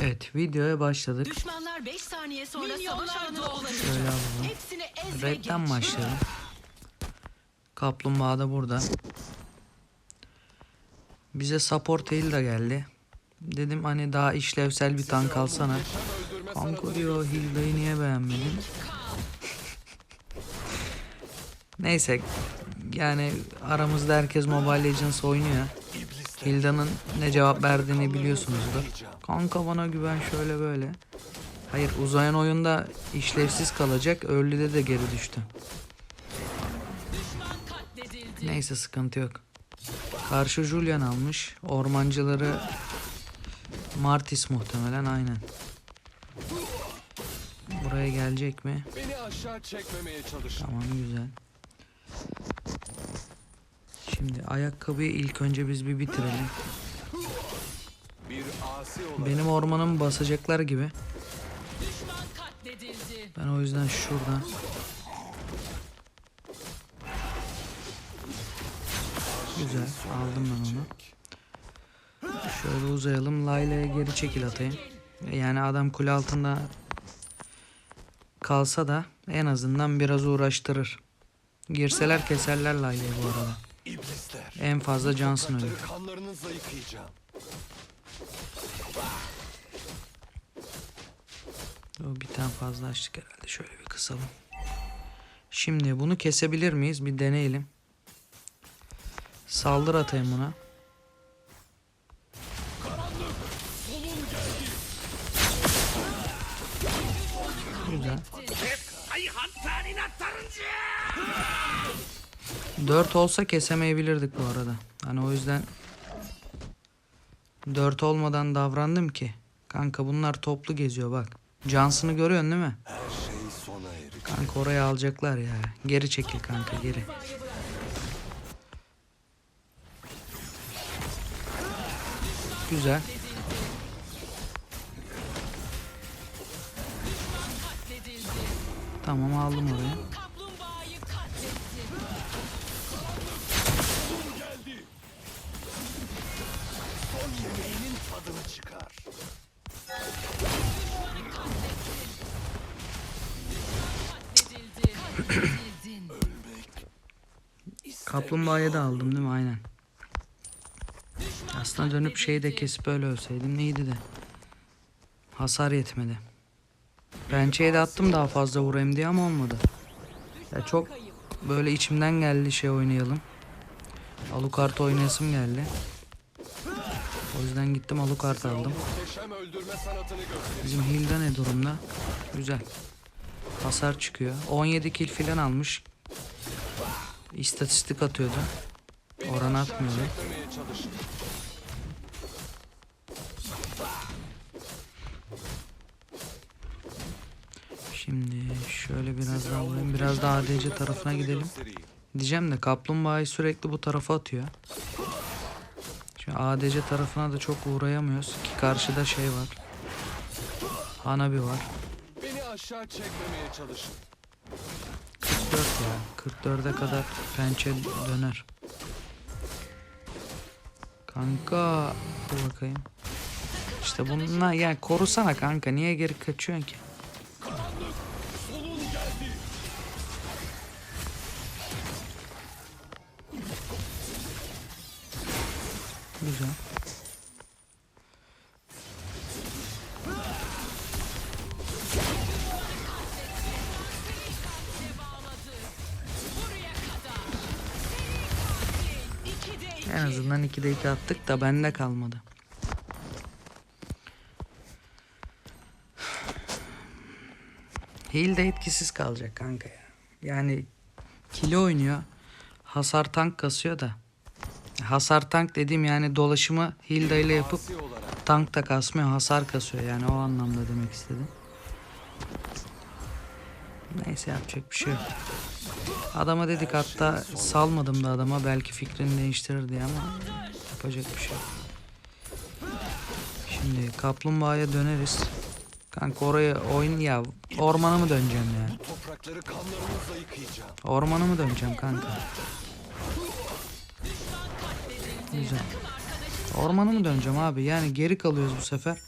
Evet videoya başladık. Düşmanlar 5 saniye sonra savaş alanına Şöyle ulaşacak. alalım. Hepsini ez ve Rap'ten geç. başlayalım. Kaplumbağa da burada. Bize support değil de geldi. Dedim hani daha işlevsel bir tank alsana. Kanka diyor Hilda'yı niye beğenmedin? Neyse yani aramızda herkes Mobile Legends oynuyor. Hilda'nın ne cevap verdiğini biliyorsunuzdur. Kanka bana güven şöyle böyle. Hayır uzayan oyunda işlevsiz kalacak. Early'de de geri düştü. Neyse sıkıntı yok. Karşı Julian almış. Ormancıları Martis muhtemelen aynen. Buraya gelecek mi? Beni aşağı çekmemeye çalış. Tamam güzel. Şimdi ayakkabıyı ilk önce biz bir bitirelim. Bir asi olarak Benim ormanımı basacaklar gibi. Düşman katledildi. Ben o yüzden şuradan Güzel aldım ben onu. Şöyle uzayalım. Layla'ya geri çekil atayım. Yani adam kule altında kalsa da en azından biraz uğraştırır. Girseler keserler Layla'yı bu arada. En fazla Johnson ölür. Yıkayacağım. O bir tane fazla açtık herhalde. Şöyle bir kısalım. Şimdi bunu kesebilir miyiz? Bir deneyelim. Saldır atayım buna. Güzel. 4 olsa kesemeyebilirdik bu arada. Hani o yüzden 4 olmadan davrandım ki. Kanka bunlar toplu geziyor bak. Johnson'ı görüyorsun değil mi? Her şey sona. Kanka oraya alacaklar ya. Geri çekil kanka geri. Güzel. Tamam aldım orayı. Kaplumbağayı da aldım değil mi? Aynen. Aslında dönüp şeyi de kesip öyle ölseydim neydi de. Hasar yetmedi. Pençeyi de attım daha fazla vurayım diye ama olmadı. Ya çok böyle içimden geldi şey oynayalım. Alucard oynayasım geldi. O yüzden gittim Alucard aldım. Bizim Hilda ne durumda? Güzel. Hasar çıkıyor. 17 kill filan almış. İstatistik atıyordu. Oran atmıyordu. Şimdi şöyle biraz daha alayım. Biraz daha ADC tarafına gidelim. Diyeceğim de kaplumbağayı sürekli bu tarafa atıyor. Şimdi ADC tarafına da çok uğrayamıyoruz. Ki karşıda şey var. Hanabi var. Beni aşağı çekmemeye çalışın. 44 ya. 44'e kadar pençe döner. Kanka. Bakayım. İşte bununla yani korusana kanka. Niye geri kaçıyorsun ki? Azından 2'de 2 attık da bende kalmadı. Heal de etkisiz kalacak kanka ya. Yani kilo oynuyor. Hasar tank kasıyor da. Hasar tank dediğim yani dolaşımı Hilda ile yapıp tank da kasmıyor hasar kasıyor yani o anlamda demek istedim. Neyse yapacak bir şey yok. Adama dedik hatta salmadım da adama belki fikrini değiştirir diye ama yapacak bir şey. Şimdi kaplumbağaya döneriz. Kanka oraya oyun ya ormana mı döneceğim ya? Ormana mı döneceğim kanka? Güzel. Ormanı mı döneceğim abi? Yani geri kalıyoruz bu sefer.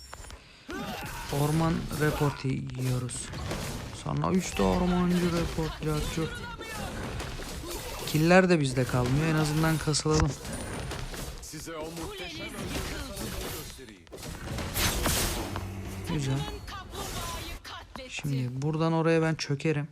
Orman report yiyoruz. Sonra 3 de ormancı report yapıyor. Killer de bizde kalmıyor. En azından kasılalım. Size o muhteşem öldürme sanatını göstereyim. Güzel. Şimdi buradan oraya ben çökerim.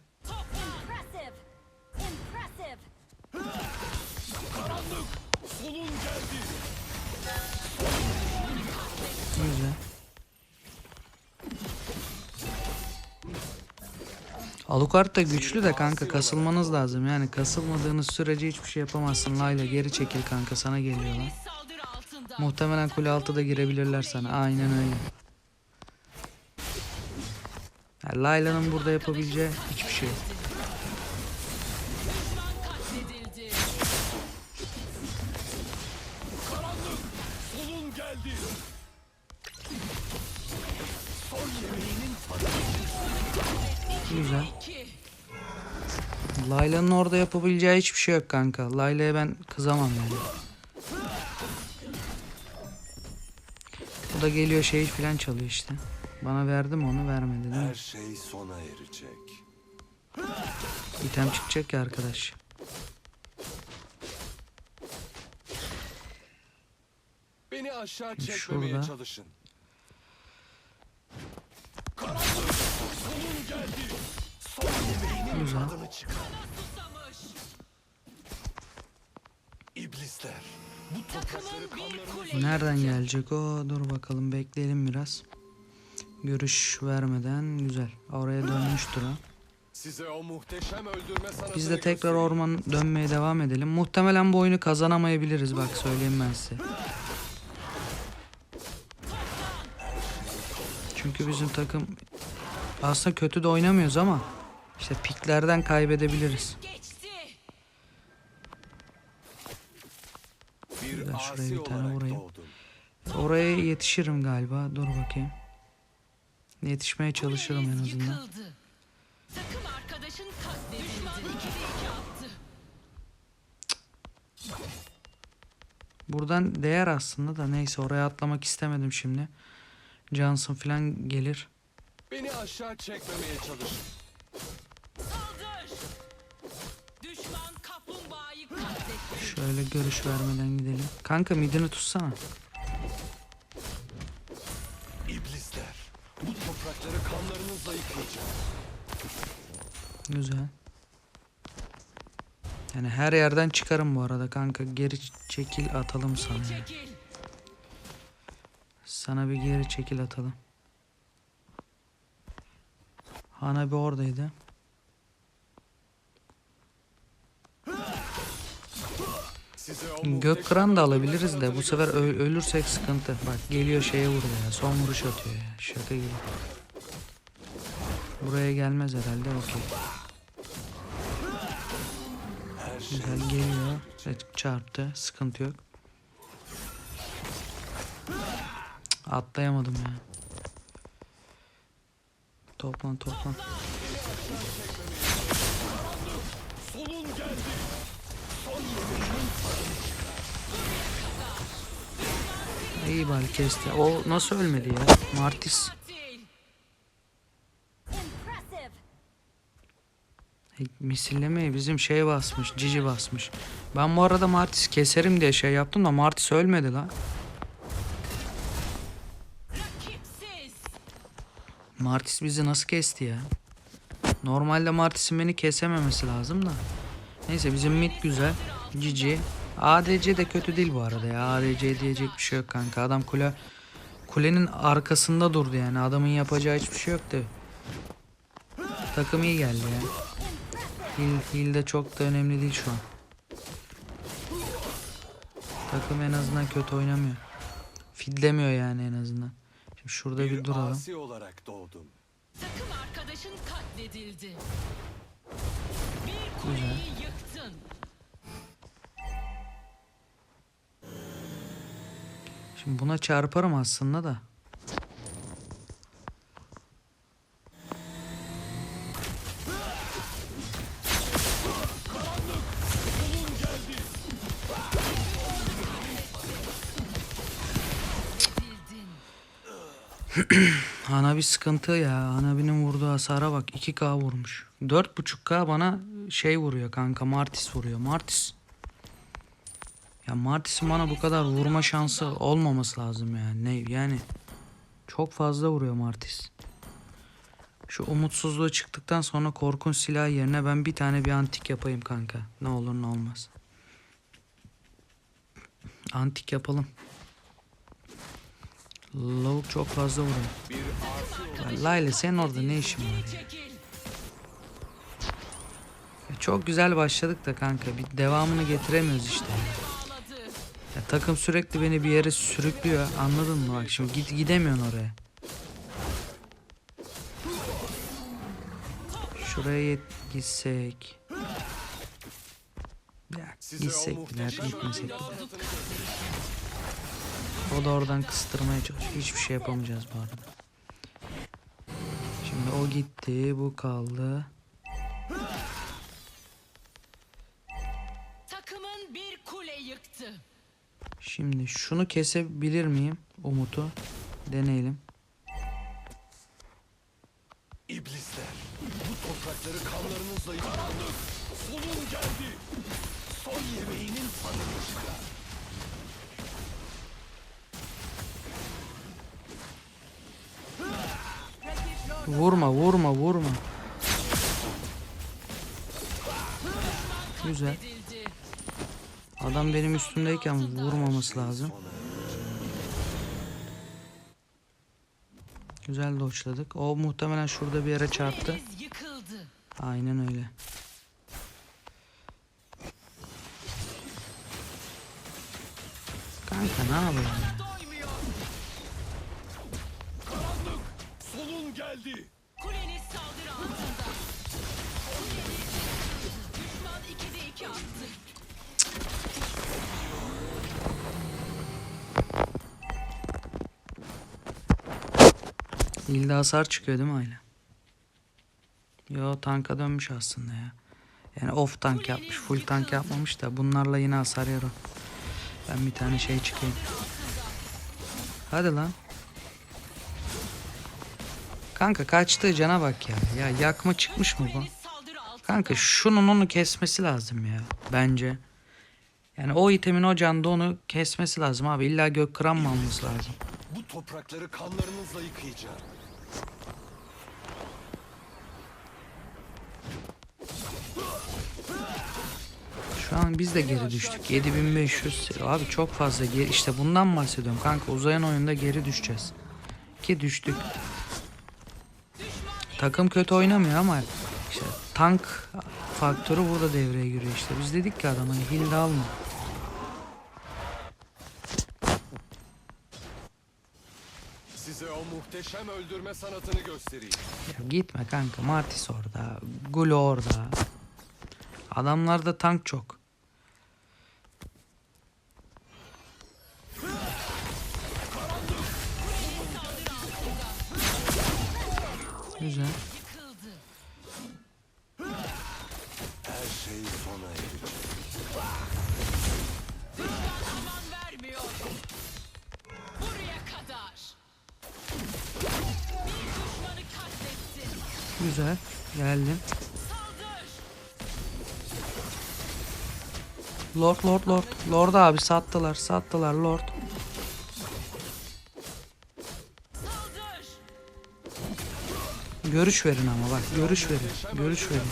Alucard da güçlü de kanka kasılmanız lazım. Yani kasılmadığınız sürece hiçbir şey yapamazsın. Layla geri çekil kanka sana geliyorlar. Muhtemelen kule altı da girebilirler sana. Aynen öyle. Yani Layla'nın burada yapabileceği hiçbir şey yok. Layla'nın orada yapabileceği hiçbir şey yok kanka. Layla'ya ben kızamam yani. O da geliyor şey falan çalıyor işte. Bana verdi mi onu vermedi değil mi? Her şey sona erecek. İtem çıkacak ya arkadaş. Beni aşağı çekmemeye Şurada. çalışın. Karanlık. Solun geldi. Çıkar. Susamış. İblisler. Bu toprakları. Nereden gelecek o? Dur bakalım bekleyelim biraz. Görüş vermeden güzel. Oraya dönmüştür o. Size o muhteşem öldürme sanatını Biz de tekrar göstereyim. orman dönmeye devam edelim. Muhtemelen bu oyunu kazanamayabiliriz bak söyleyeyim ben size. Çünkü bizim takım aslında kötü de oynamıyoruz ama işte piklerden kaybedebiliriz. Ben şuraya bir tane vurayım. Oraya yetişirim galiba. Dur bakayım. Yetişmeye çalışırım en azından. Yıkıldı. Takım arkadaşın katledildi. Düşman 2'de 2 attı. Buradan değer aslında da neyse oraya atlamak istemedim şimdi. Johnson falan gelir. Beni aşağı çekmemeye çalışın. Şöyle görüş vermeden gidelim. Kanka midini tutsana. İblisler. Bu toprakları kanlarınızla yıkayacağım. Güzel. Yani her yerden çıkarım bu arada kanka. Geri çekil atalım sana. Sana bir geri çekil atalım. Hanabi oradaydı. Muhteşem Gökkıran da alabiliriz de bu sefer ölürsek sıkıntı. Bak geliyor şeye vuruyor ya. Son vuruş atıyor ya. Şaka gibi. Buraya gelmez herhalde. Okey. Güzel geliyor. Evet, çarptı. Sıkıntı yok. Atlayamadım ya. Toplan toplan. İyi bari kesti. O nasıl ölmedi ya? Martis. Hey, Misillemeye bizim şey basmış. Cici basmış. Ben bu arada Martis keserim diye şey yaptım da Martis ölmedi lan. Martis bizi nasıl kesti ya? Normalde Martis'in beni kesememesi lazım da. Neyse bizim mid güzel. Cici. ADC de kötü değil bu arada ya. ADC diyecek bir şey yok kanka. Adam kule kulenin arkasında durdu yani. Adamın yapacağı hiçbir şey yoktu. Takım iyi geldi ya. Heal, heal de çok da önemli değil şu an. Takım en azından kötü oynamıyor. Fidlemiyor yani en azından. Şimdi şurada bir, Bir duralım. asi olarak doğdum. Takım arkadaşın katledildi. Bir kuleyi Şimdi buna çarparım aslında da. Hanabi sıkıntı ya. Hanabi'nin vurduğu hasara bak. 2K vurmuş. 4.5K bana şey vuruyor kanka. Martis vuruyor. Martis. Ya Martis'in bana bu kadar vurma şansı olmaması lazım yani. Ne yani çok fazla vuruyor Martis. Şu umutsuzluğu çıktıktan sonra korkunç silah yerine ben bir tane bir antik yapayım kanka. Ne olur ne olmaz. Antik yapalım. Lavuk çok fazla vuruyor. Layla senin orada ne işin var. Ya Çok güzel başladık da kanka bir devamını getiremiyoruz işte. Ya takım sürekli beni bir yere sürüklüyor anladın mı bak şimdi git gidemiyorsun oraya. Şuraya gitsek. Ya gitsek bile gitmesek bile. O da oradan kıstırmaya çalışıyor. Hiçbir şey yapamayacağız bu arada. Şimdi o gitti bu kaldı. Şimdi şunu kesebilir miyim Umut'u? Deneyelim. İblisler, bu toprakları kanlarınızla yıkandık. Sonun geldi. Son yemeğinin tadını çıkar. Vurma vurma vurma. Güzel. Adam benim üstümdeyken vurmaması lazım. Güzel doçladık. O muhtemelen şurada bir yere çarptı. Aynen öyle. Kanka ne yapıyorsun? geldi. Kuleniz saldırı altında. Kuleniz. Düşman 2'de 2 attı. İlde hasar çıkıyor değil mi Ayla? Yo tanka dönmüş aslında ya. Yani off tank yapmış. Full tank yapmamış da bunlarla yine hasar yer o. Ben bir tane şey çıkayım. Hadi lan. Kanka kaçtığı cana bak ya. Ya yakma çıkmış mı bu? Kanka şunun onu kesmesi lazım ya. Bence. Yani o itemin o canda onu kesmesi lazım abi. İlla gök kıran mı alması lazım? Bu toprakları kanlarınızla yıkayacağım. Şu an biz de geri düştük. 7500. Abi çok fazla geri. İşte bundan bahsediyorum kanka. Uzayan oyunda geri düşeceğiz. Ki düştük. Takım kötü oynamıyor ama işte tank faktörü burada devreye giriyor işte. Biz dedik ki adama hilde alma. Size o muhteşem öldürme sanatını göstereyim. Ya gitme kanka. Martis orada. Gulo orada. Adamlarda tank çok. Güzel. Her şey sona erecek. Aman vermiyor. Buraya kadar. Bir düşmanı katlettin. Güzel. Geldim. Lord Lord Lord. Lord abi sattılar. Sattılar Lord. Görüş verin ama bak. Görüş verin. Görüş verin.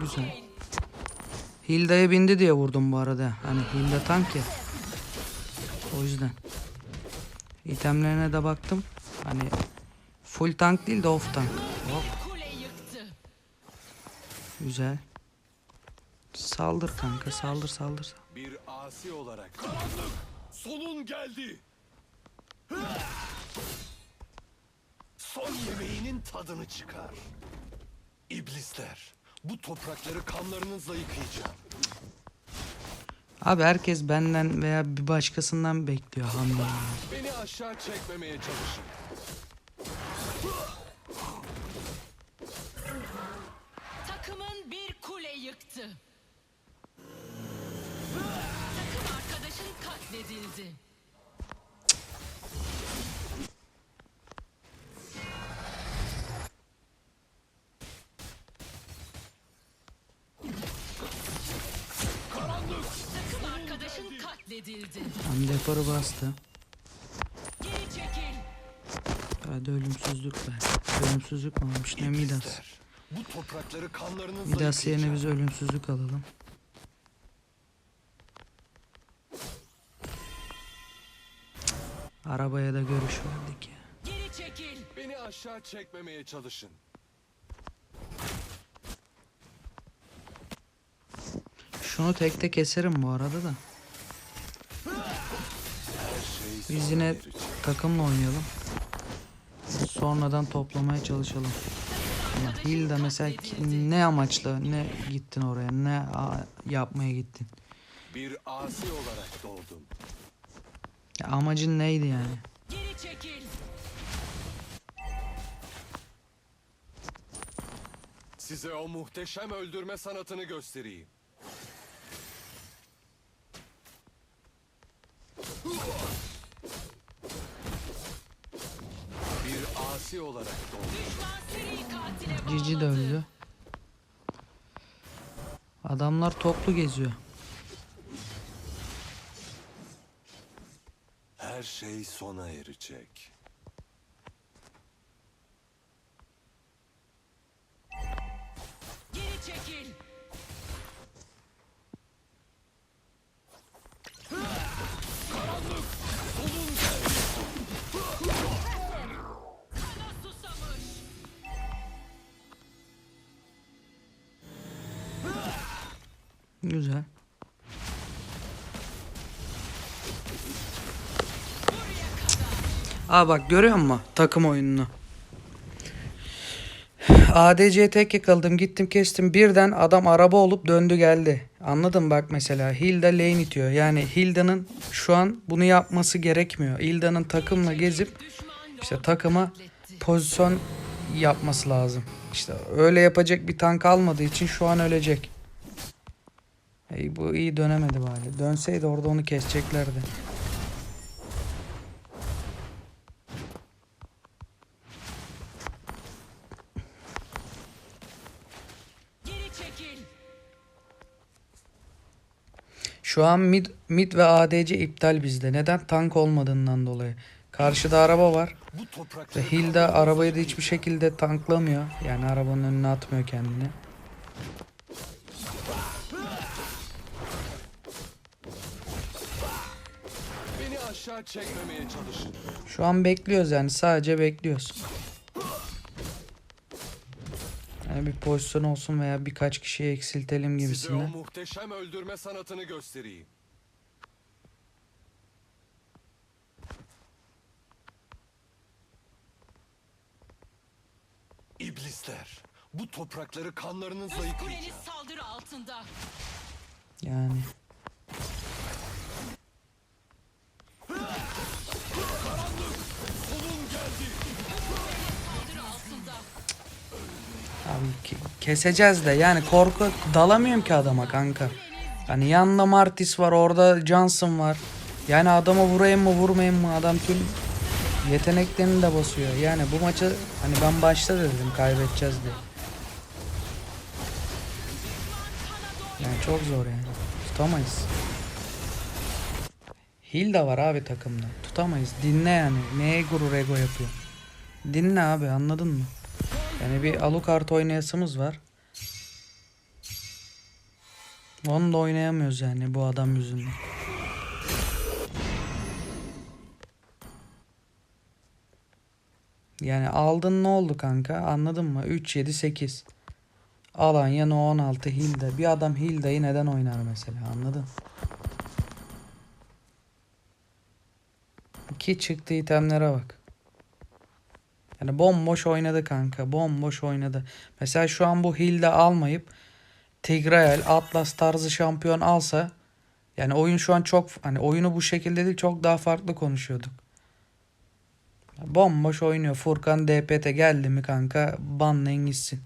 Güzel. Hilda'ya bindi diye vurdum bu arada. Hani Hilda tank ya. O yüzden. İtemlerine de baktım. Hani full tank değil de off tank. Hop. Güzel. Saldır kanka saldır saldır. Bir asi olarak. Karanlık, sonun geldi. Son yemeğinin tadını çıkar. İblisler, bu toprakları kanlarınızla yıkayacağım. Abi herkes benden veya bir başkasından bekliyor hamleyi. Beni aşağı çekmemeye çalışın. Hem deporu bastı. Geri çekil. Hadi ölümsüzlük be. Ölümsüzlük olmuş ne Midas. Bu toprakları kanlarınızla Midas yerine biz ölümsüzlük alalım. Arabaya da görüş verdik ya. Geri çekil. Beni aşağı çekmemeye çalışın. Şunu tekte keserim bu arada da. Biz yine takımla oynayalım. Sonradan toplamaya çalışalım. Ama Hilda mesela ki- ne amaçla ne gittin oraya ne a- yapmaya gittin. Bir asi olarak doğdum. Ya amacın neydi yani? Geri çekil. Size o muhteşem öldürme sanatını göstereyim. Bir asi olarak Cici de öldü. Adamlar toplu geziyor. Her şey sona erecek. Güzel. Aa bak görüyor musun takım oyununu? ADC tek yakaladım gittim kestim birden adam araba olup döndü geldi. Anladın bak mesela Hilda lane itiyor. Yani Hilda'nın şu an bunu yapması gerekmiyor. Hilda'nın takımla gezip işte takıma pozisyon yapması lazım. İşte öyle yapacak bir tank almadığı için şu an ölecek. Ey bu iyi dönemedi bari. Dönseydi orada onu keseceklerdi. Geri çekil. Şu an mid, mid ve ADC iptal bizde. Neden? Tank olmadığından dolayı. Karşıda araba var. Ve Hilda arabayı da hiçbir şekilde tanklamıyor. Yani arabanın önüne atmıyor kendini. Aşağı çekmemeye çalışın. Şu an bekliyoruz yani sadece bekliyoruz. Yani bir pozisyon olsun veya birkaç kişiyi eksiltelim Size o gibisinden. muhteşem öldürme sanatını göstereyim. İblisler, bu toprakları kanlarınızla Üst kuleniz yıkayacağım. saldırı altında. Yani ke- keseceğiz de yani korku dalamıyorum ki adama kanka. Hani yanında Martis var orada Johnson var. Yani adama vurayım mı vurmayayım mı adam tüm yeteneklerini de basıyor. Yani bu maçı hani ben başta dedim kaybedeceğiz diye. Yani çok zor yani. Tutamayız. Hilda var abi takımda. Tutamayız. Dinle yani. Neye gurur ego yapıyor? Dinle abi anladın mı? Yani bir Alucard oynayasımız var. Onu da oynayamıyoruz yani bu adam yüzünden. Yani aldın ne oldu kanka anladın mı? 3 7 8. Alanya no 16 Hilda. Bir adam Hilda'yı neden oynar mesela anladın? Ki çıktığı itemlere bak. Yani bomboş oynadı kanka. Bomboş oynadı. Mesela şu an bu Hilda almayıp Tigrael, Atlas tarzı şampiyon alsa Yani oyun şu an çok hani oyunu bu şekilde değil çok daha farklı konuşuyorduk. Bomboş oynuyor. Furkan DPT geldi mi kanka banlayın gitsin.